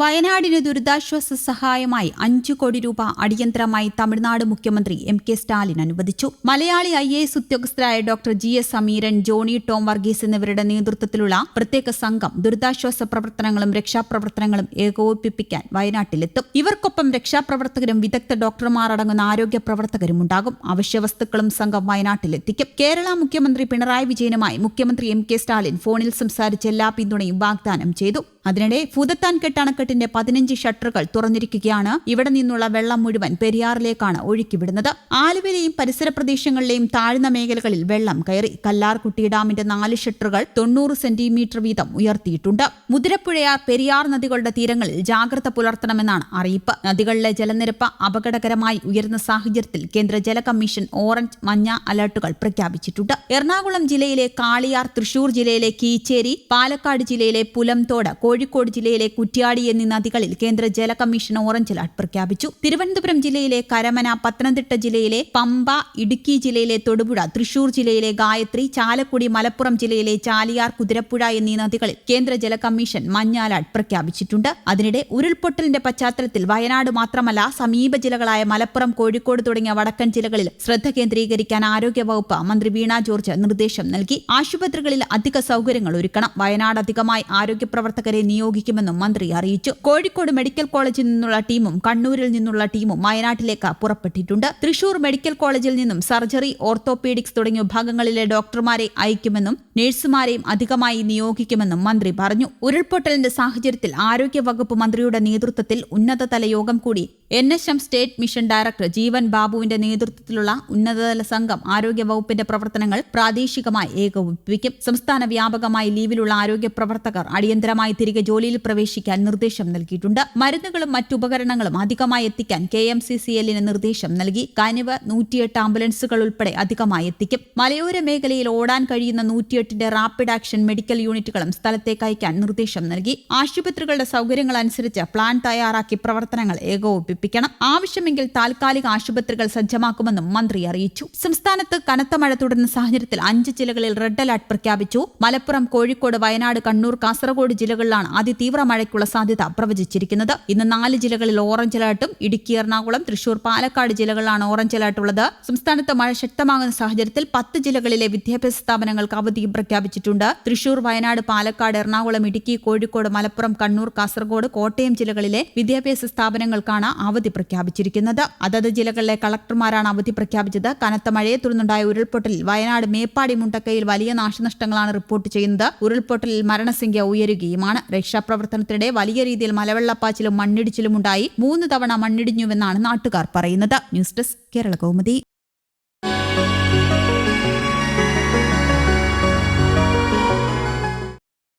വയനാടിന് ദുരിതാശ്വാസ സഹായമായി അഞ്ചു കോടി രൂപ അടിയന്തരമായി തമിഴ്നാട് മുഖ്യമന്ത്രി എം കെ സ്റ്റാലിൻ അനുവദിച്ചു. Malayali I A S ഉദ്യോഗസ്ഥരായ doctor G S Sameeran Johny Tom Varghese എന്നിവരുടെ നേതൃത്വത്തിലുള്ള പ്രത്യേക സംഘം ദുരിതാശ്വാസ പ്രവർത്തനങ്ങളും രക്ഷാപ്രവർത്തനങ്ങളും ഏകോപിപ്പിക്കാൻ വയനാട്ടിലെത്തും. ഇവർക്കൊപ്പം രക്ഷാപ്രവർത്തകരും വിദഗ്ധ ഡോക്ടർമാർ അടങ്ങുന്ന ആരോഗ്യ പ്രവർത്തകരും ഉണ്ടാകും. അവശ്യവസ്തുക്കളും സംഘം വയനാട്ടിലെത്തിക്കും. കേരള മുഖ്യമന്ത്രി പിണറായി വിജയനുമായി മുഖ്യമന്ത്രി എം കെ സ്റ്റാലിൻ ഫോണിൽ സംസാരിച്ച് എല്ലാ പിന്തുണയും വാഗ്ദാനം ചെയ്തു. അതിനിടെ ഭൂതത്താൻ കെട്ടണക്കെട്ടിന്റെ പതിനഞ്ച് ഷട്ടറുകൾ തുറന്നിരിക്കുകയാണ്. ഇവിടെ നിന്നുള്ള വെള്ളം മുഴുവൻ പെരിയാറിലേക്കാണ് ഒഴുക്കിവിടുന്നത്. ആലുവയിലെയും പരിസര പ്രദേശങ്ങളിലെയും താഴ്ന്ന മേഖലകളിൽ വെള്ളം കയറി. കല്ലാർകുട്ടി ഡാമിന്റെ നാല് ഷട്ടറുകൾ തൊണ്ണൂറ് സെന്റിമീറ്റർ വീതം ഉയർത്തിയിട്ടുണ്ട്. മുതിരപ്പുഴയാർ പെരിയാർ നദികളുടെ തീരങ്ങളിൽ ജാഗ്രത പുലർത്തണമെന്നാണ് അറിയിപ്പ്. നദികളിലെ ജലനിരപ്പ് അപകടകരമായി ഉയർന്ന സാഹചര്യത്തിൽ കേന്ദ്ര ജല കമ്മീഷൻ ഓറഞ്ച് മഞ്ഞ അലർട്ടുകൾ പ്രഖ്യാപിച്ചിട്ടുണ്ട്. എറണാകുളം ജില്ലയിലെ കാളിയാർ തൃശൂർ ജില്ലയിലെ കീച്ചേരി പാലക്കാട് ജില്ലയിലെ പുലംതോട് കോഴിക്കോട് ജില്ലയിലെ കുറ്റ്യാടി എന്നീ നദികളിൽ കേന്ദ്ര ജല കമ്മീഷൻ ഓറഞ്ച് അലർട്ട് പ്രഖ്യാപിച്ചു. തിരുവനന്തപുരം ജില്ലയിലെ കരമന പത്തനംതിട്ട ജില്ലയിലെ പമ്പ ഇടുക്കി ജില്ലയിലെ തൊടുപുഴ തൃശൂർ ജില്ലയിലെ ഗായത്രി ചാലക്കുടി മലപ്പുറം ജില്ലയിലെ ചാലിയാർ കുതിരപ്പുഴ എന്നീ നദികളിൽ കേന്ദ്ര ജല കമ്മീഷൻ മഞ്ഞ അലർട്ട് പ്രഖ്യാപിച്ചിട്ടുണ്ട്. അതിനിടെ ഉരുൾപൊട്ടലിന്റെ പശ്ചാത്തലത്തിൽ വയനാട് മാത്രമല്ല സമീപ ജില്ലകളായ മലപ്പുറം കോഴിക്കോട് തുടങ്ങിയ വടക്കൻ ജില്ലകളിൽ ശ്രദ്ധ കേന്ദ്രീകരിക്കാൻ ആരോഗ്യവകുപ്പ് മന്ത്രി വീണ ജോർജ് നിർദ്ദേശം നൽകി. ആശുപത്രികളിൽ അധിക സൗകര്യങ്ങൾ ഒരുക്കണം. വയനാട് അധികമായി ആരോഗ്യ പ്രവർത്തകരെ നിയോഗിക്കുമെന്നും മന്ത്രി അറിയിച്ചു. കോഴിക്കോട് മെഡിക്കൽ കോളേജിൽ നിന്നുള്ള ടീമും കണ്ണൂരിൽ നിന്നുള്ള ടീമും വയനാട്ടിലേക്ക് പുറപ്പെട്ടിട്ടുണ്ട്. തൃശൂർ മെഡിക്കൽ കോളേജിൽ നിന്നും സർജറി ഓർത്തോപീഡിക്സ് തുടങ്ങിയ വിഭാഗങ്ങളിലെ ഡോക്ടർമാരെ അയക്കുമെന്നും നഴ്സുമാരെയും അധികമായി നിയോഗിക്കുമെന്നും മന്ത്രി പറഞ്ഞു. ഉരുൾപൊട്ടലിന്റെ സാഹചര്യത്തിൽ ആരോഗ്യവകുപ്പ് മന്ത്രിയുടെ നേതൃത്വത്തിൽ ഉന്നതതല യോഗം കൂടി N S M state mission director Jeevan ബാബുവിന്റെ നേതൃത്വത്തിലുള്ള ഉന്നതതല സംഘം ആരോഗ്യ വകുപ്പിന്റെ പ്രവർത്തനങ്ങൾ പ്രാദേശികമായി ഏകോപിപ്പിക്കും. സംസ്ഥാന വ്യാപകമായി ലീവിലുള്ള ആരോഗ്യ പ്രവർത്തകർ അടിയന്തരമായി തിരികെ ജോലിയിൽ പ്രവേശിക്കാൻ നിർദ്ദേശം നൽകിയിട്ടുണ്ട്. മരുന്നുകളും മറ്റുപകരണങ്ങളും അധികമായി എത്തിക്കാൻ കെ എം സി സി എല്ലിന് നിർദ്ദേശം നൽകി. കനിവ് നൂറ്റിയെട്ട് ആംബുലൻസുകൾ ഉൾപ്പെടെ അധികമായി എത്തിക്കും. മലയോര മേഖലയിൽ ഓടാൻ കഴിയുന്ന നൂറ്റിയെട്ടിന്റെ റാപ്പിഡ് ആക്ഷൻ മെഡിക്കൽ യൂണിറ്റുകളും സ്ഥലത്തേക്ക് അയക്കാൻ നിർദ്ദേശം നൽകി. ആശുപത്രികളുടെ സൗകര്യങ്ങൾ അനുസരിച്ച് പ്ലാൻ തയ്യാറാക്കി പ്രവർത്തനങ്ങൾ ഏകോപിപ്പിക്കണം. ആവശ്യമെങ്കിൽ താൽക്കാലിക ആശുപത്രികൾ സജ്ജമാക്കുമെന്നും മന്ത്രി അറിയിച്ചു. സംസ്ഥാനത്ത് കനത്ത മഴ തുടരുന്ന സാഹചര്യത്തിൽ അഞ്ച് ജില്ലകളിൽ റെഡ് അലർട്ട് പ്രഖ്യാപിച്ചു. മലപ്പുറം കോഴിക്കോട് വയനാട് കണ്ണൂർ കാസർഗോഡ് ജില്ലകളിലാണ് അതിതീവ്ര മഴയ്ക്കുള്ള സാധ്യത പ്രവചിച്ചിരിക്കുന്നത്. ഇന്ന് നാല് ജില്ലകളിൽ ഓറഞ്ച് അലർട്ടും ഇടുക്കി എറണാകുളം തൃശൂർ പാലക്കാട് ജില്ലകളിലാണ് ഓറഞ്ച് അലർട്ട് ഉള്ളത് സംസ്ഥാനത്ത് മഴ ശക്തമാകുന്ന സാഹചര്യത്തിൽ പത്ത് ജില്ലകളിലെ വിദ്യാഭ്യാസ സ്ഥാപനങ്ങൾക്ക് അവധിയും പ്രഖ്യാപിച്ചിട്ടുണ്ട്. തൃശൂർ വയനാട് പാലക്കാട് എറണാകുളം ഇടുക്കി കോഴിക്കോട് മലപ്പുറം കണ്ണൂർ കാസർഗോഡ് കോട്ടയം ജില്ലകളിലെ വിദ്യാഭ്യാസ സ്ഥാപനങ്ങൾക്കാണ് അവധി പ്രഖ്യാപിച്ചിരിക്കുന്നത്. അതത് ജില്ലകളിലെ കളക്ടർമാരാണ് അവധി പ്രഖ്യാപിച്ചത്. കനത്ത മഴയെ തുടർന്നുണ്ടായ ഉരുൾപൊട്ടൽ വയനാട് മേപ്പാടി മുണ്ടക്കയിൽ വലിയ നാശനഷ്ടങ്ങളാണ് റിപ്പോർട്ട് ചെയ്യുന്നത്. ഉരുൾപൊട്ടലിൽ മരണസംഖ്യ ഉയരുകയുമാണ്. രക്ഷാപ്രവർത്തനത്തിനിടെ വലിയ രീതിയിൽ മലവെള്ളപ്പാച്ചിലും മണ്ണിടിച്ചിലും ഉണ്ടായി. മൂന്ന് തവണ മണ്ണിടിഞ്ഞുവെന്നാണ് നാട്ടുകാർ പറയുന്നത്. News desk Kerala Kaumudi.